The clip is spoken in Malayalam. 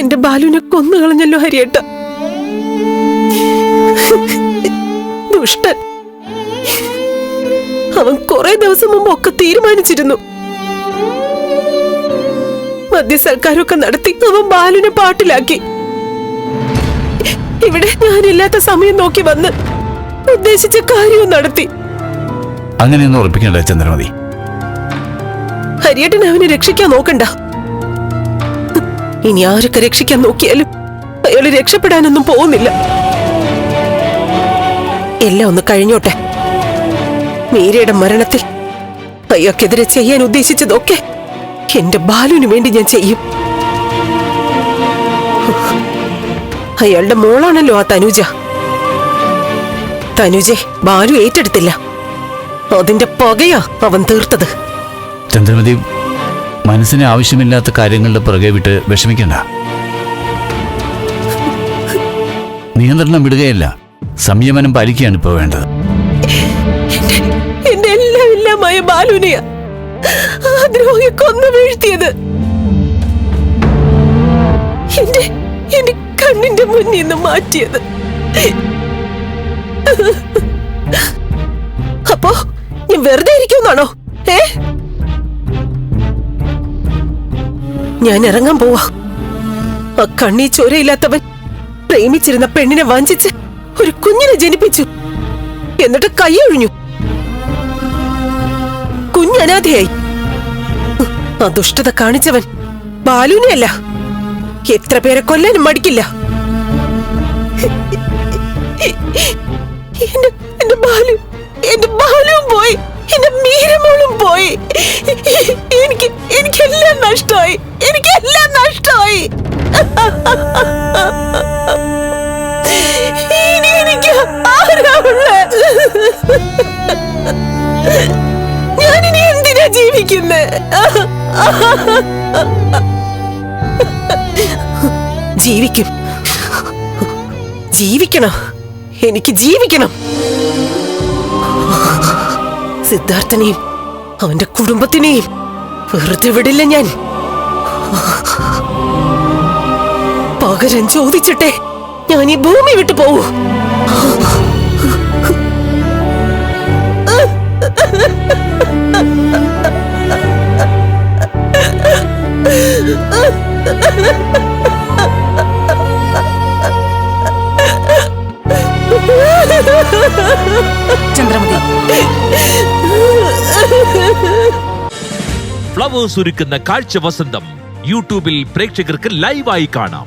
എന്റെ ബാലുവിനെ കൊന്നു കളഞ്ഞല്ലോ ഹരിയേട്ട. ദുഷ്ടൻ. അവൻ കുറെ ദിവസം മുമ്പ് ഒക്കെ തീരുമാനിച്ചിരുന്നു. മദ്യസൽക്കാരൊക്കെ നടത്തി അവൻ ബാലുവിനെ പാട്ടിലാക്കി. ഇവിടെ ഞാനില്ലാത്ത സമയം നോക്കി വന്ന് ഉദ്ദേശിച്ച കാര്യവും നടത്തി. അങ്ങനെയൊന്നും ഉറപ്പിക്കണ്ട ചന്ദ്രമതി. ഹരിയേട്ടൻ അവനെ രക്ഷിക്കാൻ നോക്കണ്ട. ഇനി ആരൊക്കെ രക്ഷിക്കാൻ നോക്കിയാലും അയാൾ രക്ഷപ്പെടാനൊന്നും പോകുന്നില്ല. എല്ലാം ഒന്ന് കഴിഞ്ഞോട്ടെ. മീരയുടെ മരണത്തിൽ അയാൾക്കെതിരെ ചെയ്യാൻ ഉദ്ദേശിച്ചതൊക്കെ എന്റെ ബാലുവിന് വേണ്ടി ഞാൻ ചെയ്യും. അയാളുടെ മോളാണല്ലോ ആ തനുജ. തനുജെ ബാലു ഏറ്റെടുത്തില്ല. അതിന്റെ പകയാ അവൻ തീർത്തത്. ചന്ദ്രമതി മനസ്സിന് ആവശ്യമില്ലാത്ത കാര്യങ്ങളുടെ പുറകെ വിട്ട് വിഷമിക്കണ്ട. നിയന്ത്രണം വിടുകയല്ല സംയമനം പാലിക്കുകയാണ് ഇപ്പോൾ വേണ്ടത്. എന്റെ എല്ലാം എല്ലാമായ ബാലുനെയാ ദ്രോഹി കൊന്നു വീഴ്ത്തിയത്. എന്റെ എന്റെ കണ്ണിന്റെ മുന്നിൽ നിന്ന് മാറ്റിയത്. അപ്പോ ഞാൻ വെറുതെ ഇരിക്കുന്നാണോ ഏ? ഞാൻ ഇറങ്ങാൻ പോവാ. ആ കണ്ണീ ചോരയില്ലാത്തവൻ പ്രേമിച്ചിരുന്ന പെണ്ണിനെ വഞ്ചിച്ച് ഒരു കുഞ്ഞിനെ ജനിപ്പിച്ചു. എന്നിട്ട് കൈയൊഴിഞ്ഞു കുഞ്ഞനാഥയായി ആ ദുഷ്ടത കാണിച്ചവൻ ബാലുവിനെയല്ല എത്ര പേരെ കൊല്ലാനും മടിക്കില്ല. എന്റെ ബാലു എന്റെ ബാലുവും പോയി. എന്റെ മീരമോളും പോയി. ഇനി എന്തിനാ ജീവിക്കുന്നേ? ജീവിക്കും. ജീവിക്കണം. എനിക്ക് ജീവിക്കണം. സിദ്ധാർത്ഥനെയും അവന്റെ കുടുംബത്തിനെയും വെറുതെ വിടില്ല ഞാൻ. പകരം ചോദിച്ചിട്ടെ ഞാൻ ഈ ഭൂമി വിട്ടു പോവൂ. ചന്ദ്രമതി ഫ്ലവേഴ്സ് ഒരുക്കുന്ന കാഴ്ച വസന്തം യൂട്യൂബിൽ പ്രേക്ഷകർക്ക് ലൈവായി കാണാം.